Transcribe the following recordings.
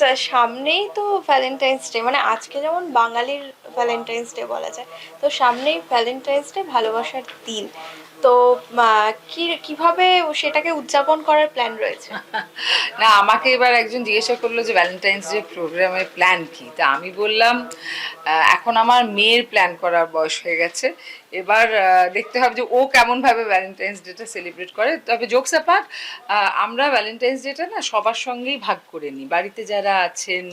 আচ্ছা সামনেই তো ভ্যালেন্টাইন্স ডে মানে আজকে যেমন বাঙালির ভ্যালেন্টাইন্স ডে বলা যায়, তো সামনেই ভ্যালেন্টাইন্স ডে ভালোবাসার দিন। তো কি, কীভাবে সেটাকে উদযাপন করার প্ল্যান রয়েছে? না, আমাকে এবার একজন জিজ্ঞাসা করল যে ভ্যালেন্টাইন্স ডে প্রোগ্রামের প্ল্যান কি? তা আমি বললাম এখন আমার মেয়ের প্ল্যান করার বয়স হয়ে গেছে। এবার দেখতে হবে যে ও কেমনভাবে ভ্যালেন্টাইন্স ডেটা সেলিব্রেট করে। তবে জোকস অ্যাপার্ট আমরা ভ্যালেন্টাইন্স ডেটা না সবার সঙ্গেই ভাগ করে নিই। বাড়িতে যারা আছেন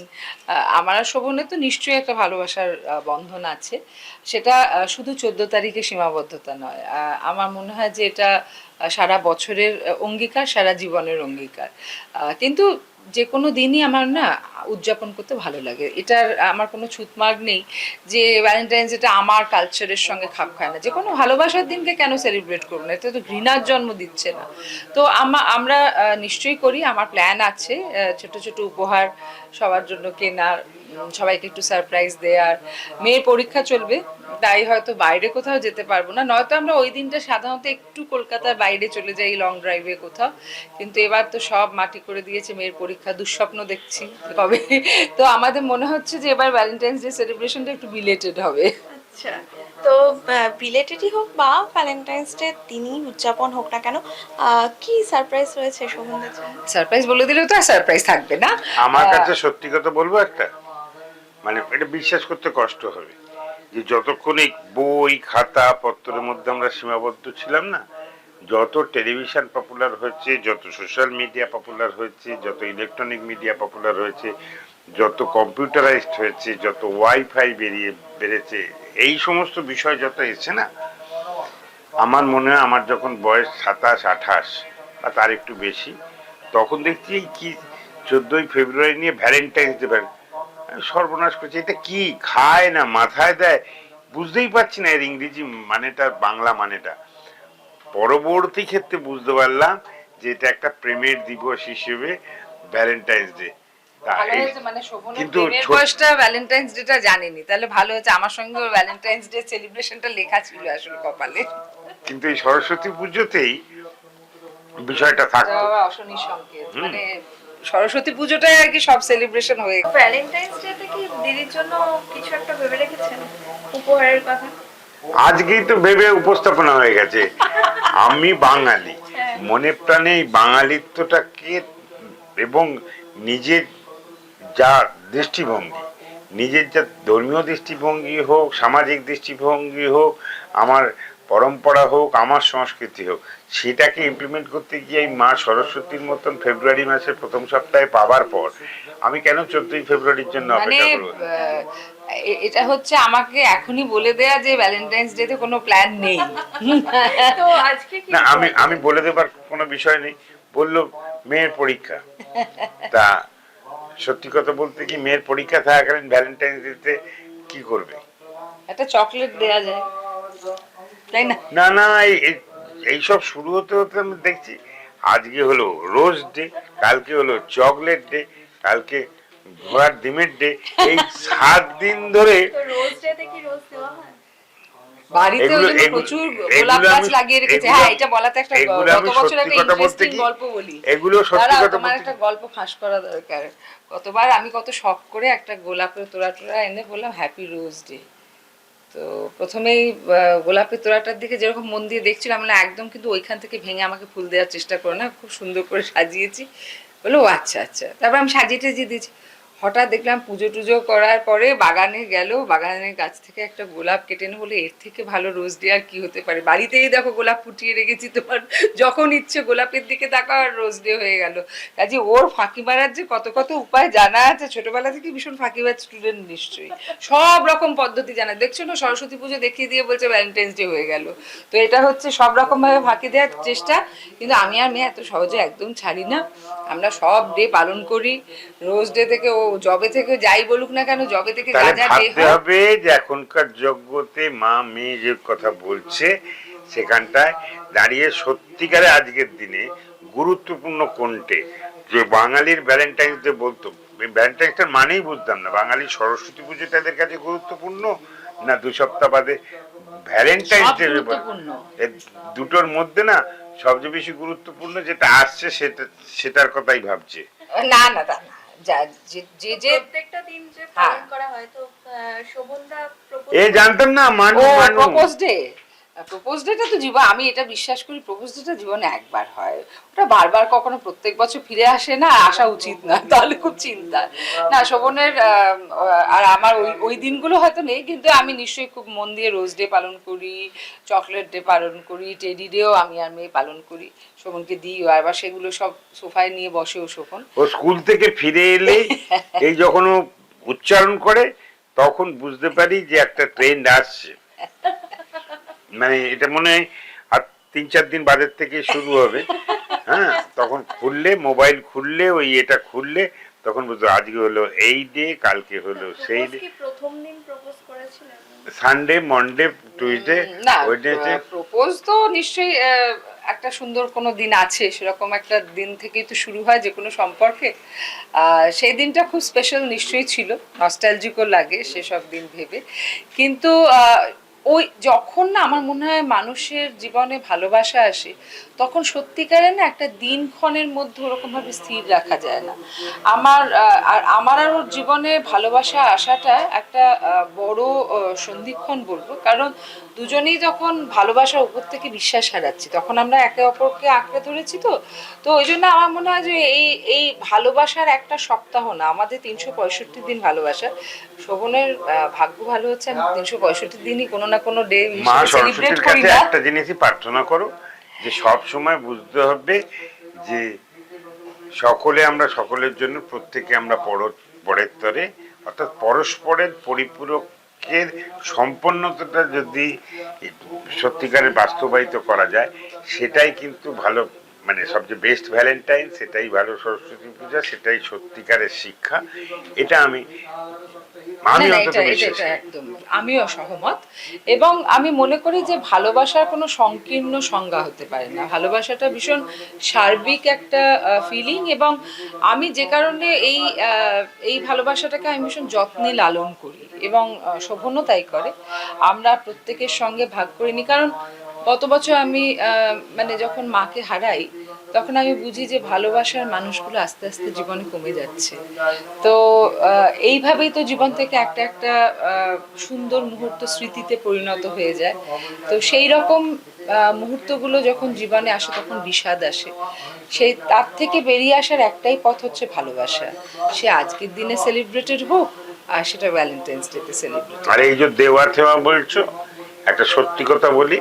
আমার শোভনে তো নিশ্চয়ই একটা ভালোবাসার বন্ধন আছে। সেটা শুধু চোদ্দ তারিখে সীমাবদ্ধতা নয়। আমার মনে হয় যে এটা সারা বছরের অঙ্গীকার, সারা জীবনের অঙ্গীকার। কিন্তু যে কোনো দিনই আমার না উদযাপন করতে ভালো লাগে। এটার আমার কোনো ছুতমার্গ নেই যে ভ্যালেন্টাইন্স এটা আমার কালচারের সঙ্গে খাপ খায় না। যে কোনো ভালোবাসার দিনকে কেন সেলিব্রেট করব না? এটা তো ঘৃণার জন্ম দিচ্ছে না। তো আমা, আমরা নিশ্চয়ই করি। আমার প্ল্যান আছে ছোট ছোট উপহার সবার জন্য কেনার সবাইকে একটু সারপ্রাইজ দেওয়ার মেয়ের পরীক্ষা চলবে তাই হয়তো বাইরে কোথাও যেতে পারব না। নয়তো আমরা ওই দিনটা সাধারণত একটু কলকাতার বাইরে চলে যাই লং ড্রাইভে কোথাও। কিন্তু এবার তো সব মাটি করে দিয়েছে মেয়ের পরীক্ষা দুঃস্বপ্ন দেখছি। কবে তো আমাদের মনে হচ্ছে যে এবার ভ্যালেন্টাইন্স ডে সেলিব্রেশনটা একটু বিলেটেড হবে। আচ্ছা তো রিলেটেডই হোক বা ভ্যালেন্টাইন্স ডে দিনই উদযাপন হোক না কেন আহ, কি সারপ্রাইজ রয়েছে শোভনদের সারপ্রাইজ বলে দিলেও তো আর সারপ্রাইজ থাকবে না। আমার কাছে সত্যি কথা বলব একটা মানে এটা বিশ্বাস করতে কষ্ট হবে যে যতক্ষণ এই বই, খাতা, পত্রের মধ্যে আমরা সীমাবদ্ধ ছিলাম না, যত টেলিভিশন পপুলার হয়েছে, যত সোশ্যাল মিডিয়া পপুলার হয়েছে, যত ইলেকট্রনিক মিডিয়া পপুলার হয়েছে, যত কম্পিউটারাইজড হয়েছে, যত ওয়াইফাই বেরিয়ে বেড়েছে, এই সমস্ত বিষয় যত এসছে না, আমার মনে হয় আমার যখন বয়স সাতাশ, আঠাশ, বা তার একটু বেশি, তখন দেখছি এই কি, চোদ্দই ফেব্রুয়ারি নিয়ে ভ্যালেন্টাইন্স ডে সর্বনাশ করছে। এটা কি খায় না মাথায় দেয়? বুঝতেই পারছি না এর ইংরেজি মানেটা বাংলা মানেটা। পরবর্তী ক্ষেত্রে বুঝতে পারলাম যে এটা একটা প্রেমের দিবস হিসেবে ভ্যালেন্টাইন্স ডে মানে শোভনের কিন্তু বয়সটা ভ্যালেন্টাইন্স ডেটা জানেনি। তাহলে ভালো হয়েছে। আমার সঙ্গে ভ্যালেন্টাইন্স ডে সেলিব্রেশনটা লেখা ছিল আসলে কপালে। কিন্তু এই সরস্বতী পুজোতেই বিষয়টা থাকতো। অশনি সংকেত মানে সরস্বতী পুজোটাই আর কি সব সেলিব্রেশন হয়ে গেছে। ভ্যালেন্টাইন্স ডেতে কি দিদির জন্য কিছু একটা ভেবে রেখেছেন? উপহারের কথা? আজকেই তো ভেবে উপস্থাপনা হয়ে গেছে। আমি বাঙালি। মনে প্রাণে এই বাঙালিত্বটাকে এবং নিজের যা দৃষ্টিভঙ্গি নিজের যা ধর্মীয় দৃষ্টিভঙ্গি হোক সামাজিক দৃষ্টিভঙ্গি হোক আমার পরম্পরা হোক আমার সংস্কৃতি হোক সেটাকে ইমপ্লিমেন্ট করতে গিয়ে এই মা সরস্বতীর মতন ফেব্রুয়ারি মাসের প্রথম সপ্তাহে পাবার পর আমি কেন চোদ্দই ফেব্রুয়ারির জন্য মানে অপেক্ষা করব? এটা হচ্ছে আমাকে এখনই বলে দেয়া যে ভ্যালেন্টাইন্স ডে তে কোনো প্ল্যান নেই। তো আজকে কি না আমি আমি বলে দেবার কোনো বিষয় নেই। বলল মেয়ের পরীক্ষা। তা সত্যি কথা বলতে কি মেয়ের পরীক্ষা থাকাকালীন ভ্যালেন্টাইন্স ডেতে কি করবে? একটা চকলেট দেয়া যায়। তাই না? না না এই- এই- এইসব শুরু হতে হতে আমি দেখছি আজকে হলো রোজ ডে কালকে হলো চকলেট ডে কালকে ঘোড়ার ডিমের ডে এই সাত দিন ধরে তো রোজ ডেতে কি রোজ দেওয়া হয়? বাড়িতে ওই এগুলো- জন্য এগুলো- প্রচুর গোলাপ গাছ আমি- লাগিয়ে রেখেছে। হ্যাঁ এটা বলাতে একটা গত বছর একটা ইন্টারেস্টিং গল্প বলি। এগুলো সত্যি কথা তোমার একটা গল্প ফাঁস করা দরকার। গতবার আমি কত শখ করে একটা গোলাপের তোড়া টোড়া এনে বললাম হ্যাপি রোজ ডে তো প্রথমেই আহ, গোলাপের তোড়াটার দিকে যেরকম মন দিয়ে দেখছিলাম না একদম কিন্তু ওইখান থেকে ভেঙে আমাকে ফুল দেওয়ার চেষ্টা করো না খুব সুন্দর করে সাজিয়েছি। বলো "ও আচ্ছা আচ্ছা। তারপর আমি সাজিয়ে টাজিয়ে দিয়েছি। হঠাৎ দেখলাম পুজো টুজো করার পরে বাগানে গেল, বাগানের গাছ থেকে একটা গোলাপ কেটে নেব বলে, এর থেকে ভালো রোজ ডে আর কি হতে পারে? বাড়িতেই দেখো গোলাপ ফুটিয়ে রেখেছি তোমার, যখন ইচ্ছে গোলাপের দিকে তাকাও আর রোজ ডে হয়ে গেল। কাজে ওর ফাঁকি মারার যে কত কত উপায় জানা আছে, ছোটবেলা থেকে ভীষণ ফাঁকি ফাঁকিবাজ স্টুডেন্ট নিশ্চয়ই। সব রকম পদ্ধতি জানা। দেখছ না, সরস্বতী পুজো দেখিয়ে দিয়ে বলছে ভ্যালেন্টাইন্স ডে হয়ে গেল। তো এটা হচ্ছে সব রকমভাবে ফাঁকি দেওয়ার চেষ্টা, কিন্তু আমি আর মেয়ে এত সহজে একদম ছাড়ি না। আমরা সব ডে পালন করি। রোজ ডে থেকে ও জবে থেকে যাই বলুক না কেন জবে থেকে যা যা ভাবতে হবে যে এখনকার যজ্ঞতে মা মেয়ে যে কথা বলছে সেখানটায় দাঁড়িয়ে সত্যিকারে আজকের দিনে গুরুত্বপূর্ণ কোনটে? যে বাঙালির ভ্যালেন্টাইন্স ডে বলতো ভ্যালেন্টাইন্সটার মানেই বুঝতাম না। বাঙালির সরস্বতী পুজো তাদের কাছে গুরুত্বপূর্ণ না দু সপ্তাহ বাদে ভ্যালেন্টাইন্স ডে দুটোর মধ্যে না সবচেয়ে বেশি গুরুত্বপূর্ণ যেটা আসছে সেটা সেটার কথাই ভাবছে। না না না। যা- যে- যে যে প্রত্যেকটা দিন যে হ্যাঁ। পালন করা হয় তো শোভনদা এ জানতাম না মানু মানু প্রপোজ ডে প্রপোজ ডেটা তো জীবন আমি এটা বিশ্বাস করি প্রপোজ ডেটা জীবনে একবার হয়। ওটা বারবার কখনো প্রত্যেক বছর ফিরে আসে না আসা উচিত না তাহলে খুব চিন্তা। না শোভনের আর আমার ওই ওই দিনগুলো হয়তো নেই কিন্তু আমি নিশ্চয়ই খুব মন দিয়ে রোজ ডে পালন করি চকলেট ডে পালন করি টেডি ডেও আমি আর মেয়ে পালন করি। শোভনকে দিই আর আবার সেগুলো সব সোফায় নিয়ে বসে ও শোভন। ও স্কুল থেকে ফিরে এলে এই যখন ও উচ্চারণ করে তখন বুঝতে পারি যে একটা ট্রেন্ড আসছে। মানে এটা মনে হয় আর তিন চার দিন বাদের থেকে শুরু হবে। হ্যাঁ তখন খুললে মোবাইল খুললে ওই এটা খুললে তখন বুঝতো আজকে হলো এই ডে কালকে হলো সেই ডে প্রথম দিন প্রপোজ করেছিলেন? সানডে মন্ডে টুইসডে না ওয়েডনেসডে প্রপোজ তো নিশ্চয়ই আহ, একটা সুন্দর কোনো দিন আছে সেরকম একটা দিন থেকেই তো শুরু হয় যে কোনো সম্পর্কে। সেই দিনটা খুব স্পেশাল নিশ্চয়ই ছিল নস্টালজিকও লাগে সেসব দিন ভেবে। কিন্তু আহ, ওই যখন না আমার মনে হয় মানুষের জীবনে ভালোবাসা আসে, তখন সত্যিকারের না একটা দিনক্ষণের মধ্যে ওরকমভাবে স্থির রাখা যায় না। আমার আর আমার আর ওর জীবনে ভালোবাসা আসাটা একটা বড় সন্ধিক্ষণ বলব। কারণ দুজনেই যখন ভালোবাসার উপর থেকে বিশ্বাস হারাচ্ছি, তখন আমরা একে অপরকে আঁকড়ে ধরেছি তো। তো ওই জন্য আমার মনে হয় যে এই এই ভালোবাসার একটা সপ্তাহ না, আমাদের তিনশো পঁয়ষট্টি দিন ভালোবাসা। শোভনের ভাগ্য ভালো হচ্ছে, আমি তিনশো পঁয়ষট্টি দিনই কোনো না কোনো ডে মা সেলিব্রেট সরস্বতীর করি কাছে একটা জিনিসই প্রার্থনা করো যে সব সময় বুঝতে হবে যে সকলে আমরা সকলের জন্য প্রত্যেকে আমরা পর পরের তরে অর্থাৎ পরস্পরের পরিপূরকের সম্পন্নতাটা যদি সত্যিকারের বাস্তবায়িত করা যায় সেটাই কিন্তু ভালো মানে সবচেয়ে বেস্ট ভ্যালেন্টাইন সেটাই ভালো সরস্বতী পূজা সেটাই সত্যিকারের শিক্ষা। এটা আমি আমিও সহমত এবং আমি মনে করি যে ভালোবাসার কোনো সংকীর্ণ সংজ্ঞা হতে পারে না। ভালোবাসাটা ভীষণ সার্বিক একটা ফিলিং এবং আমি যে কারণে এই এই ভালোবাসাটাকে আমি ভীষণ যত্নে লালন করি এবং শোভনও তাই করে। আমরা প্রত্যেকের সঙ্গে ভাগ করিনি। কারণ গত বছর আমি আহ, মানে যখন মাকে হারাই তখন আমি বুঝি যে ভালোবাসার মানুষগুলো আস্তে আস্তে জীবনে কমে যাচ্ছে। তো এইভাবেই তো জীবন থেকে একটা একটা সুন্দর মুহূর্ত স্মৃতিতে পরিণত হয়ে যায়। তো সেই রকম মুহূর্তগুলো যখন জীবনে আসে তখন বিষাদ আসে। সেই, তার থেকে বেরিয়ে আসার একটাই পথ হচ্ছে ভালোবাসা। সে আজকের দিনে সেলিব্রেটেড হোক, আর সেটা ভ্যালেন্টাইন্স ডেতে সেলিব্রেট আর, এই যে দেওয়া থেওয়া বলছো, একটা সত্যি কথা বলি,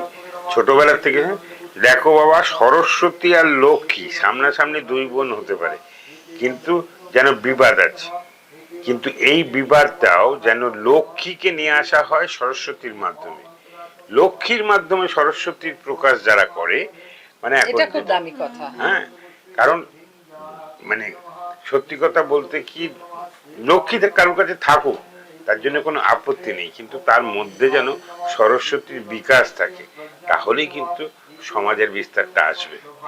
ছোটবেলা থেকে দেখো বাবা সরস্বতী আর লক্ষ্মী সামনাসামনি দুই বোন হতে পারে কিন্তু যেন বিবাদ আছে। কিন্তু এই বিবাদটাও যেন লক্ষ্মীকে নিয়ে আসা হয় সরস্বতীর মাধ্যমে। লক্ষ্মীর মাধ্যমে সরস্বতীর প্রকাশ যারা করে মানে এটা খুব দামি কথা। হ্যাঁ কারণ মানে সত্যি কথা বলতে কি লক্ষ্মী কারোর কাছে থাকুক তার জন্য কোনো আপত্তি নেই কিন্তু তার মধ্যে যেন সরস্বতীর বিকাশ থাকে তাহলেই কিন্তু সমাজের বিস্তারটা আসবে।